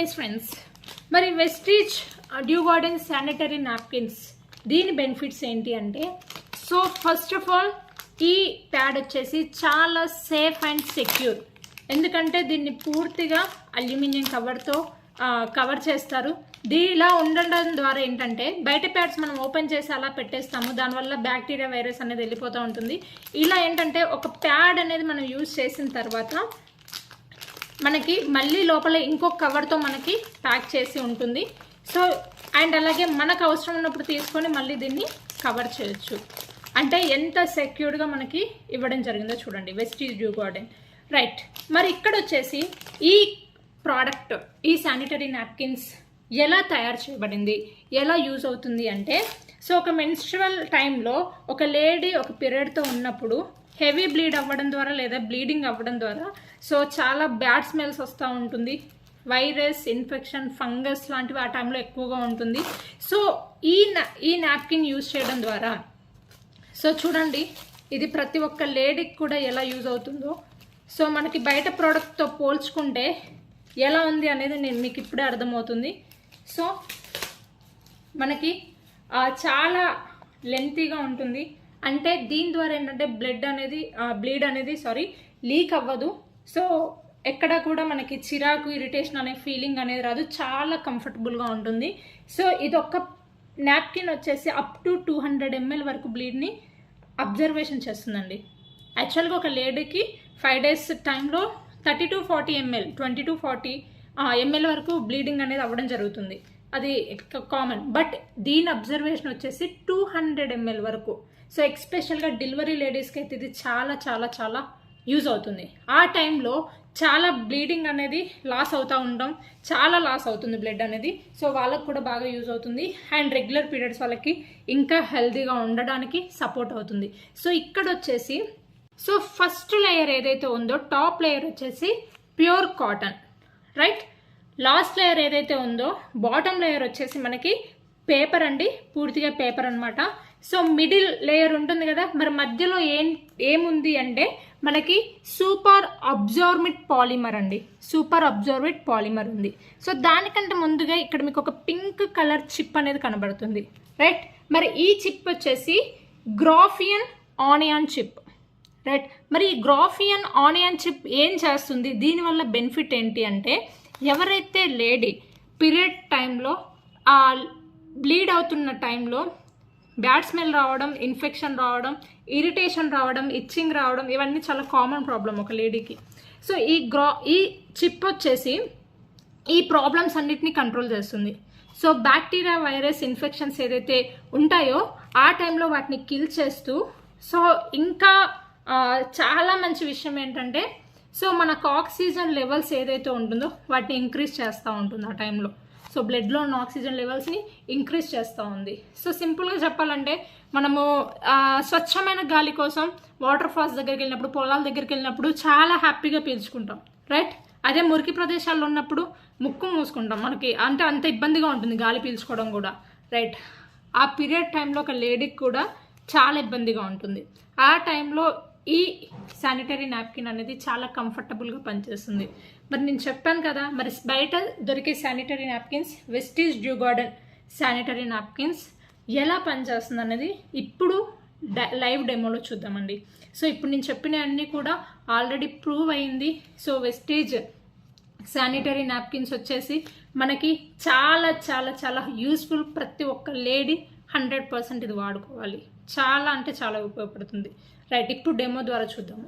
Yes friends మరి Vestige dew garden sanitary napkins దీని benefits ఏంటి అంటే సో ఫస్ట్ ఆఫ్ ఆల్ ఈ ప్యాడ్ వచ్చేసి చాలా సేఫ్ అండ్ సెక్యూర్ ఎందుకంటే దీన్ని పూర్తిగా అల్యూమినియం కవర్తో కవర్ చేస్తారు. దీ ఇలా ఉండడం ద్వారా ఏంటంటే బయట ప్యాడ్స్ మనం ఓపెన్ చేసి అలా పెట్టేస్తాము. దానివల్ల బ్యాక్టీరియా వైరస్ అనేది వెళ్ళిపోతూ ఉంటుంది. ఇలా ఏంటంటే ఒక ప్యాడ్ అనేది మనం యూజ్ చేసిన తర్వాత మనకి మళ్ళీ లోపల ఇంకొక కవర్తో మనకి ప్యాక్ చేసి ఉంటుంది. సో అండ్ అలాగే మనకు అవసరం ఉన్నప్పుడు తీసుకొని మళ్ళీ దీన్ని కవర్ చేయొచ్చు. అంటే ఎంత సెక్యూర్డ్గా మనకి ఇవ్వడం జరిగిందో చూడండి. వెస్టీజ్ డ్యూ గార్డెన్ రైట్ మరి ఇక్కడ వచ్చేసి ఈ ప్రోడక్ట్ ఈ శానిటరీ నాప్కిన్స్ ఎలా తయారు చేయబడింది? ఎలా యూజ్ అవుతుంది అంటే సో ఒక మెన్స్ట్రువల్ టైంలో ఒక లేడీ ఒక పీరియడ్తో ఉన్నప్పుడు హెవీ బ్లీడ్ అవ్వడం ద్వారా లేదా బ్లీడింగ్ అవ్వడం ద్వారా సో చాలా బ్యాడ్ స్మెల్స్ వస్తూ ఉంటుంది. వైరస్ ఇన్ఫెక్షన్ ఫంగస్ లాంటివి ఆ టైంలో ఎక్కువగా ఉంటుంది. సో ఈ నా ఈ నాప్కిన్ యూజ్ చేయడం ద్వారా సో చూడండి ఇది ప్రతి ఒక్క లేడీకి కూడా ఎలా యూజ్ అవుతుందో. సో మనకి బయట ప్రోడక్ట్తో పోల్చుకుంటే ఎలా ఉంది అనేది నేను మీకు ఇప్పుడే అర్థమవుతుంది. సో మనకి చాలా లెంతీగా ఉంటుంది. అంటే దీని ద్వారా ఏంటంటే బ్లడ్ అనేది బ్లీడ్ అనేది సారీ లీక్ అవ్వదు. సో ఎక్కడ కూడా మనకి చిరాకు ఇరిటేషన్ అనే ఫీలింగ్ అనేది రాదు. చాలా కంఫర్టబుల్గా ఉంటుంది. సో ఇది ఒక నాప్కిన్ వచ్చేసి up to two hundred ML వరకు బ్లీడ్ని అబ్జర్వేషన్ చేస్తుందండి. యాక్చువల్గా ఒక లేడీకి ఫైవ్ డేస్ టైంలో thirty to forty ML twenty to forty ML వరకు బ్లీడింగ్ అనేది అవ్వడం జరుగుతుంది. అది కామన్ బట్ దీని అబ్జర్వేషన్ వచ్చేసి టూ హండ్రెడ్ ఎంఎల్ వరకు. సో ఎక్స్పెషల్గా డెలివరీ లేడీస్కి అయితే ఇది చాలా చాలా చాలా యూజ్ అవుతుంది. ఆ టైంలో చాలా బ్లీడింగ్ అనేది లాస్ అవుతూ ఉండడం చాలా లాస్ అవుతుంది బ్లడ్ అనేది. సో వాళ్ళకు కూడా బాగా యూజ్ అవుతుంది. అండ్ రెగ్యులర్ పీరియడ్స్ వాళ్ళకి ఇంకా హెల్తీగా ఉండడానికి సపోర్ట్ అవుతుంది. సో ఇక్కడ వచ్చేసి సో ఫస్ట్ లేయర్ ఏదైతే ఉందో టాప్ లేయర్ వచ్చేసి pure cotton right? Last layer ఏదైతే ఉందో బాటమ్ లేయర్ వచ్చేసి మనకి పేపర్ అండి పూర్తిగా పేపర్ అనమాట సో మిడిల్ లేయర్ ఉంటుంది కదా మరి మధ్యలో ఏం ఏముంది అంటే మనకి సూపర్ అబ్జార్మిట్ పాలిమర్ అండి. సూపర్ అబ్జార్మిట్ పాలిమర్ ఉంది. సో దానికంటే ముందుగా ఇక్కడ మీకు ఒక పింక్ కలర్ చిప్ అనేది కనబడుతుంది. రైట్ మరి ఈ చిప్ వచ్చేసి గ్రాఫియన్ ఆనియన్ చిప్. రైట్ మరి ఈ గ్రాఫియన్ ఆనియన్ చిప్ ఏం చేస్తుంది? దీనివల్ల బెనిఫిట్ ఏంటి అంటే ఎవరైతే లేడీ పీరియడ్ టైంలో ఆ బ్లీడ్ అవుతున్న టైంలో బ్యాడ్ స్మెల్ రావడం ఇన్ఫెక్షన్ రావడం ఇరిటేషన్ రావడం ఇచ్చింగ్ రావడం ఇవన్నీ చాలా కామన్ ప్రాబ్లం ఒక లేడీకి. సో ఈ గ్రా ఈ చిప్ వచ్చేసి ఈ ప్రాబ్లమ్స్ అన్నిటిని కంట్రోల్ చేస్తుంది. సో బ్యాక్టీరియా వైరస్ ఇన్ఫెక్షన్స్ ఏదైతే ఉంటాయో ఆ టైంలో వాటిని కిల్ చేస్తూ సో ఇంకా చాలా మంచి విషయం ఏంటంటే సో మనకు ఆక్సిజన్ లెవెల్స్ ఏదైతే ఉంటుందో వాటిని ఇంక్రీజ్ చేస్తూ ఉంటుంది ఆ టైంలో. సో బ్లడ్లో ఉన్న ఆక్సిజన్ లెవెల్స్ని ఇంక్రీజ్ చేస్తూ ఉంది. సో సింపుల్గా చెప్పాలంటే మనము స్వచ్ఛమైన గాలి కోసం వాటర్ ఫాల్స్ దగ్గరికి వెళ్ళినప్పుడు పొలాల దగ్గరికి వెళ్ళినప్పుడు చాలా హ్యాపీగా పీల్చుకుంటాం. రైట్? అదే మురికి ప్రదేశాల్లో ఉన్నప్పుడు ముక్కు మూసుకుంటాం మనకి. అంటే అంత ఇబ్బందిగా ఉంటుంది గాలి పీల్చుకోవడం కూడా. రైట్? ఆ పీరియడ్ టైంలో ఒక లేడీకి కూడా చాలా ఇబ్బందిగా ఉంటుంది. ఆ టైంలో ఈ శానిటరీ నాప్కిన్ అనేది చాలా కంఫర్టబుల్గా పనిచేస్తుంది. మరి నేను చెప్పాను కదా మరి బయట దొరికే sanitary napkins Vestige dew garden sanitary napkins ఎలా పనిచేస్తుంది అనేది ఇప్పుడు లైవ్ డెమోలో చూద్దామండి. సో ఇప్పుడు నేను చెప్పినవన్నీ కూడా ఆల్రెడీ ప్రూవ్ అయింది. సో వెస్టేజ్ శానిటరీ నాప్కిన్స్ వచ్చేసి మనకి చాలా చాలా చాలా యూస్ఫుల్ ప్రతి ఒక్క లేడీ హండ్రెడ్ పర్సెంట్ ఇది వాడుకోవాలి. చాలా అంటే చాలా ఉపయోగపడుతుంది. రైట్ ఇప్పుడు డెమో ద్వారా చూద్దాము.